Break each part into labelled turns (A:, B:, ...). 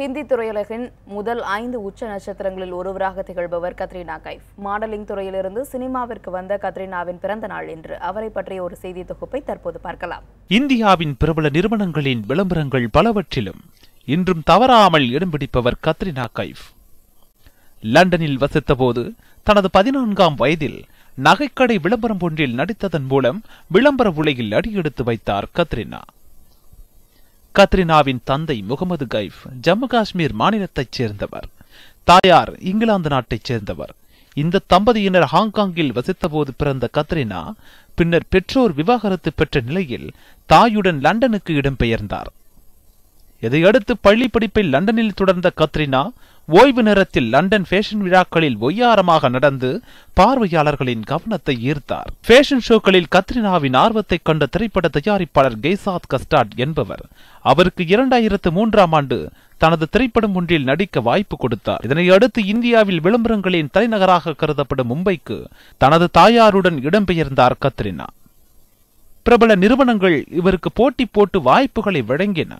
A: ஹிந்தி துறையுலகின் முதல் ஐந்து உச்ச நட்சத்திரங்களில் ஒருவராக திகழ்பவர் கத்ரீனா கைஃப். மாடலிங் துறையிலிருந்து சினிமாவிற்கு வந்த கத்ரீனாவின் பிறந்த நாள் என்று அவரை பற்றிய ஒரு செய்தி தொகுப்பை தற்போது பார்க்கலாம்.
B: இந்தியாவின் பிரபல நிறுவனங்களின் விளம்பரங்கள் பலவற்றிலும் இன்றும் தவறாமல் இடம் பிடிப்பவர் கத்ரினா கைஃப். லண்டனில் வசித்தபோது தனது பதினான்காம் வயதில் நகைக்கடை விளம்பரம் ஒன்றில் நடித்ததன் மூலம் விளம்பர உலகில் அடியெடுத்து வைத்தார் கத்ரினா. கத்ரினாவின் தந்தை முகமது கைஃப் ஜம்மு காஷ்மீர் மாநிலத்தைச் சேர்ந்தவர். தாயார் இங்கிலாந்து நாட்டைச் சேர்ந்தவர். இந்த தம்பதியினர் ஹாங்காங்கில் வசித்தபோது பிறந்த கத்ரினா பின்னர் பெற்றோர் விவாகரத்து பெற்ற நிலையில் தாயுடன் லண்டனுக்கு இடம்பெயர்ந்தார். இதையடுத்து பள்ளி படிப்பை லண்டனில் தொடர்ந்த கத்ரினா ஓய்வு நேரத்தில் லண்டன் ஃபேஷன் விழாக்களில் ஒய்யாரமாக நடந்து பார்வையாளர்களின் கவனத்தை ஈர்த்தார். ஃபேஷன் ஷோக்களில் கத்ரினாவின் ஆர்வத்தை கண்ட திரைப்பட தயாரிப்பாளர் கெய்சாத் கஸ்டாட் என்பவர் அவருக்கு இரண்டாயிரத்து மூன்றாம் ஆண்டு தனது திரைப்படம் ஒன்றில் நடிக்க வாய்ப்பு கொடுத்தார். இதனை அடுத்து இந்தியாவில் விளம்பரங்களின் தலைநகராக கருதப்படும் மும்பைக்கு தனது தாயாருடன் இடம்பெயர்ந்தார் கத்ரினா. பிரபல நிறுவனங்கள் இவருக்கு போட்டி போட்டு வாய்ப்புகளை வழங்கின.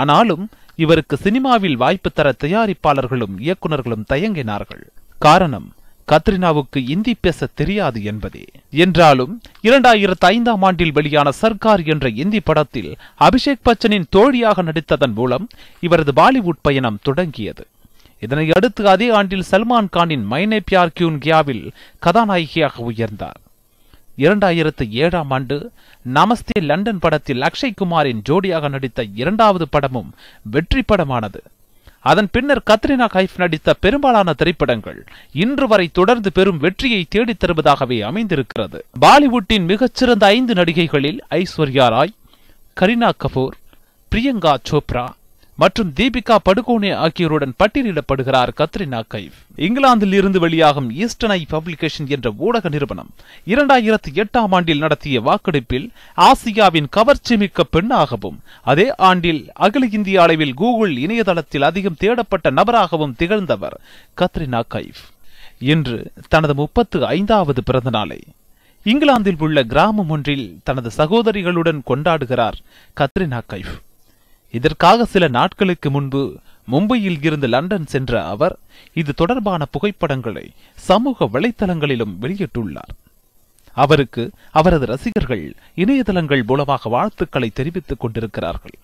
B: ஆனாலும் இவருக்கு சினிமாவில் வாய்ப்பு தர தயாரிப்பாளர்களும் இயக்குநர்களும் தயங்கினார்கள். காரணம் கத்ரினாவுக்கு இந்தி பேச தெரியாது என்பதே. என்றாலும் இரண்டாயிரத்து ஐந்தாம் ஆண்டில் வெளியான சர்க்கார் என்ற இந்தி படத்தில் அபிஷேக் பச்சனின் தோழியாக நடித்ததன் மூலம் இவரது பாலிவுட் பயணம் தொடங்கியது. இதனை அடுத்து அதே ஆண்டில் சல்மான் கானின் மைனே பியார் கியூன் கியாவில் கதாநாயகியாக உயர்ந்தார். இரண்டாயிரத்து ஏழாம் ஆண்டு நமஸ்தே லண்டன் படத்தில் அக்ஷய் குமாரின் ஜோடியாக நடித்த இரண்டாவது படமும் வெற்றி படமானது. அதன் பின்னர் கத்ரினா கைஃப் நடித்த பெரும்பாலான திரைப்படங்கள் இன்று வரை தொடர்ந்து பெரும் வெற்றியை தேடித் தருவதாகவே அமைந்திருக்கிறது. பாலிவுட்டின் மிகச்சிறந்த ஐந்து நடிகைகளில் ஐஸ்வர்யா ராய் கரீனா கபூர் பிரியங்கா சோப்ரா மற்றும் தீபிகா படுகோனே ஆகியோருடன் பட்டியலிடப்படுகிறார் கத்ரினா கைஃப். இங்கிலாந்தில் இருந்து வெளியாகும் ஈஸ்டர்ன் ஐ பப்ளிகேஷன் என்ற ஊடக நிறுவனம் இரண்டாயிரத்தி எட்டாம் ஆண்டில் நடத்திய வாக்கெடுப்பில் ஆசியாவின் கவர்ச்சிமிக்க பெண்ணாகவும் அதே ஆண்டில் அகில இந்திய அளவில் கூகுள் இணையதளத்தில் அதிகம் தேடப்பட்ட நபராகவும் திகழ்ந்தவர் கத்ரினா கைஃப். இன்று தனது முப்பத்து ஐந்தாவது பிறந்த நாளை இங்கிலாந்தில் உள்ள கிராமம் ஒன்றில் தனது சகோதரிகளுடன் கொண்டாடுகிறார் கத்ரினா கைஃப். இதற்காக சில நாட்களுக்கு முன்பு மும்பையில் இருந்து லண்டன் சென்ற அவர் இது தொடர்பான புகைப்படங்களை சமூக வலைத்தளங்களிலும் வெளியிட்டுள்ளார். அவருக்கு அவரது ரசிகர்கள் இணையதளங்கள் மூலமாக வாழ்த்துக்களை தெரிவித்துக் கொண்டிருக்கிறார்கள்.